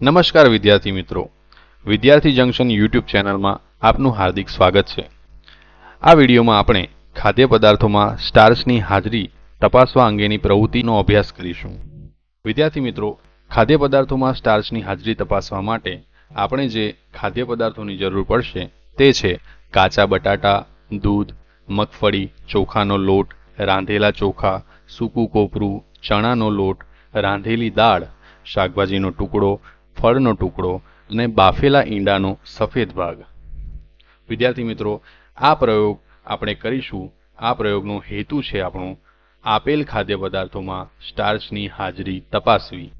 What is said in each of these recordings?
નમસ્કાર વિદ્યાર્થી મિત્રો. વિદ્યાર્થી જંકશન યુટ્યુબ ચેનલમાં આપનું હાર્દિક સ્વાગત છે. આ વિડીયોમાં આપણે ખાદ્ય પદાર્થોમાં સ્ટાર્સની હાજરી તપાસવા અંગેની પ્રવૃત્તિનો અભ્યાસ કરીશું. વિદ્યાર્થી મિત્રો, ખાદ્ય પદાર્થોમાં સ્ટાર્સની હાજરી તપાસવા માટે આપણે જે ખાદ્ય પદાર્થોની જરૂર પડશે તે છે કાચા બટાટા, દૂધ, મગફળી, ચોખાનો લોટ, રાંધેલા ચોખા, સૂકું કોપરું, ચણાનો લોટ, રાંધેલી દાળ, શાકભાજીનો ટુકડો ફળનો ટુકડો અને બાફેલા ઈંડાનો સફેદ ભાગ. વિદ્યાર્થી મિત્રો, આ પ્રયોગ આપણે કરીશું. આ પ્રયોગનો હેતુ છે આપણો આપેલ ખાદ્ય પદાર્થોમાં સ્ટાર્ચની હાજરી તપાસવી.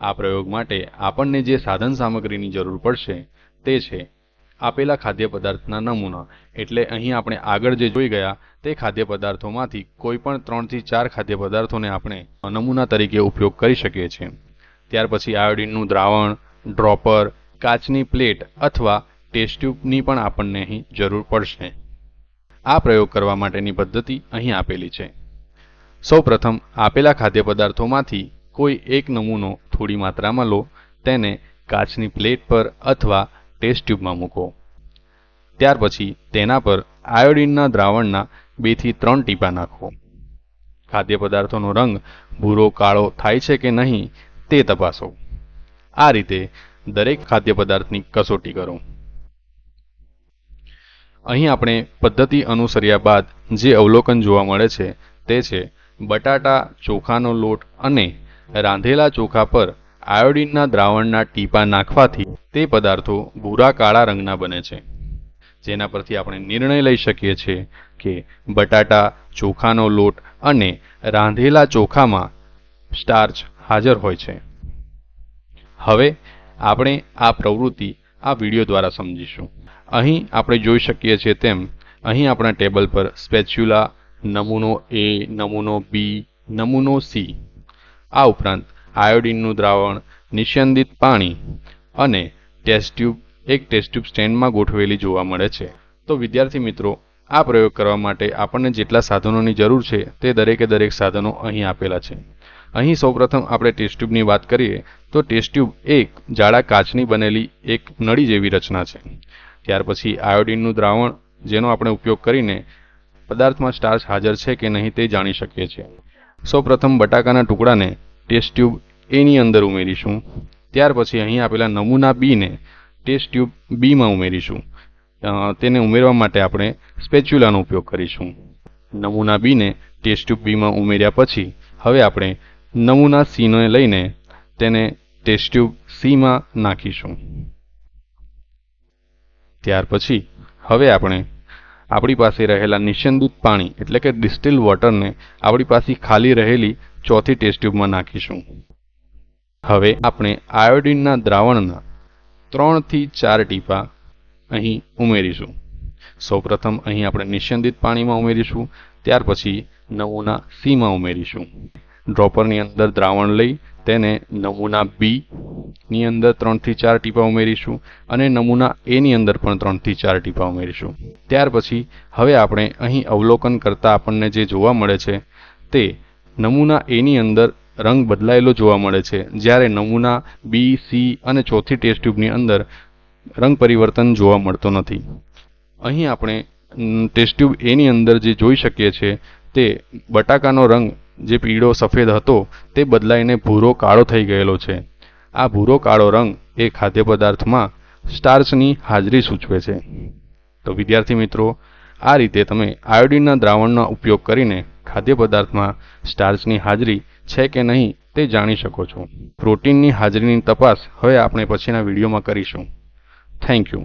આ પ્રયોગ માટે આપણને જે સાધન સામગ્રીની જરૂર પડશે તે છે આપેલા ખાદ્ય પદાર્થના નમૂના. એટલે અહીં આપણે આગળ જે જોઈ ગયા તે ખાદ્ય પદાર્થોમાંથી કોઈ પણ ત્રણથી ચાર ખાદ્ય પદાર્થોને આપણે નમૂના તરીકે ઉપયોગ કરી શકીએ છીએ. ત્યાર પછી આયોડિનનું દ્રાવણ ડ્રોપર કાચની પ્લેટ અથવા ટેસ્ટ ટ્યુબની પણ આપણને અહીં જરૂર પડશે. આ પ્રયોગ કરવા માટેની પદ્ધતિ અહીં આપેલી છે. સૌપ્રથમ, આપેલા ખાદ્ય પદાર્થોમાંથી કોઈ એક નમૂનો થોડી માત્રામાં લો, તેને કાચની પ્લેટ પર અથવા ટેસ્ટ ટ્યુબમાં મૂકો. ત્યાર પછી તેના પર આયોડિનના દ્રાવણના બેથી ત્રણ ટીપા નાખો. ખાદ્ય પદાર્થોનો રંગ ભૂરો, કાળો થાય છે કે નહીં તે તપાસો. આ રીતે દરેક ખાદ્ય પદાર્થની કસોટી કરો. અહીં આપણે પદ્ધતિ અનુસર્યા બાદ જે અવલોકન જોવા મળે છે તે છે બટાટા ચોખાનો લોટ અને રાંધેલા ચોખા પર આયોડિનના દ્રાવણના ટીપા નાખવાથી તે પદાર્થો ભૂરા કાળા રંગના બને છે. જેના પરથી આપણે નિર્ણય લઈ શકીએ છીએ કે બટાટા ચોખાનો લોટ અને રાંધેલા ચોખામાં સ્ટાર્ચ હાજર હોય છે. હવે આપણે આ પ્રવૃત્તિ આ વીડિયો દ્વારા સમજીશું. અહીં આપણે જોઈ શકીએ છીએ તેમ, અહીં આપણા ટેબલ પર સ્પેચ્યુલા, નમૂનો એ નમૂનો બી નમૂનો સી આ ઉપરાંત આયોડિનનું દ્રાવણ, નિસ્યંદિત પાણી અને ટેસ્ટ ટ્યુબ એક ટેસ્ટ ટ્યુબ સ્ટેન્ડમાં ગોઠવેલી જોવા મળે છે. તો વિદ્યાર્થી મિત્રો, આ પ્રયોગ કરવા માટે આપણને જેટલા સાધનોની જરૂર છે તે દરેકે દરેક સાધનો અહીં આપેલા છે. અહીં સૌપ્રથમ આપણે ટેસ્ટ ટ્યુબની વાત કરીએ, તો ટેસ્ટ ટ્યુબ એક જાડા કાચની બનેલી એક નળી જેવી રચના છે. ત્યાર પછી આયોડિનનું દ્રાવણ, જેનો આપણે ઉપયોગ કરીને પદાર્થમાં સ્ટાર્ચ હાજર છે કે નહીં તે જાણી શકીએ છીએ. સૌપ્રથમ બટાકાના ટુકડાને ટેસ્ટ ટ્યુબ એની અંદર ઉમેરીશું. ત્યાર પછી અહીં આપેલા નમૂના બીને ટેસ્ટ ટ્યુબ બીમાં ઉમેરીશું. તેને ઉમેરવા માટે આપણે સ્પેચ્યુલાનો ઉપયોગ કરીશું. નમૂના બીને ટેસ્ટ ટ્યુબ બીમાં ઉમેર્યા પછી, હવે આપણે નમૂના સીને લઈને તેને ટેસ્ટ ટ્યુબ સીમાં નાખીશું. ત્યાર પછી હવે આપણે આપણી પાસે રહેલા નિશ્ચંદિત પાણી, એટલે કે ડિસ્ટિલ વોટરને આપણી પાસે ખાલી રહેલી ચોથી ટેસ્ટ ટ્યુબમાં નાખીશું. હવે આપણે આયોડિનના દ્રાવણના ત્રણથી ચાર ટીપા અહીં ઉમેરીશું. સૌપ્રથમ અહીં આપણે નિશ્ચંદિત પાણીમાં ઉમેરીશું, ત્યાર પછી નમૂના સીમાં ઉમેરીશું. ડ્રોપરની અંદર દ્રાવણ લઈ તેને નમૂના બી ની અંદર ત્રણથી ચાર ટીપા ઉમેરીશું અને નમૂના એની અંદર પણ ત્રણથી ચાર ટીપા ઉમેરીશું. ત્યાર પછી હવે આપણે અહીં અવલોકન કરતાં આપણને જે જોવા મળે છે તે નમૂના એની અંદર રંગ બદલાયેલો જોવા મળે છે. જ્યારે નમૂના બી સી અને ચોથી ટેસ્ટ ટ્યુબની અંદર રંગ પરિવર્તન જોવા મળતો નથી. અહીં આપણે ટેસ્ટ ટ્યુબ એની અંદર જે જોઈ શકીએ છીએ તે બટાકાનો રંગ જે પીળો સફેદ હતો, તે બદલાઈને ભૂરો કાળો થઈ ગયેલો છે. આ ભૂરો કાળો રંગ એ ખાદ્ય પદાર્થમાં સ્ટાર્ચની હાજરી સૂચવે છે. તો વિદ્યાર્થી મિત્રો, આ રીતે તમે આયોડિનના દ્રાવણનો ઉપયોગ કરીને ખાદ્ય પદાર્થમાં સ્ટાર્ચની હાજરી છે કે નહીં તે જાણી શકો છો. પ્રોટીનની હાજરીની તપાસ હવે આપણે પછીના વિડીયોમાં કરીશું. Thank you.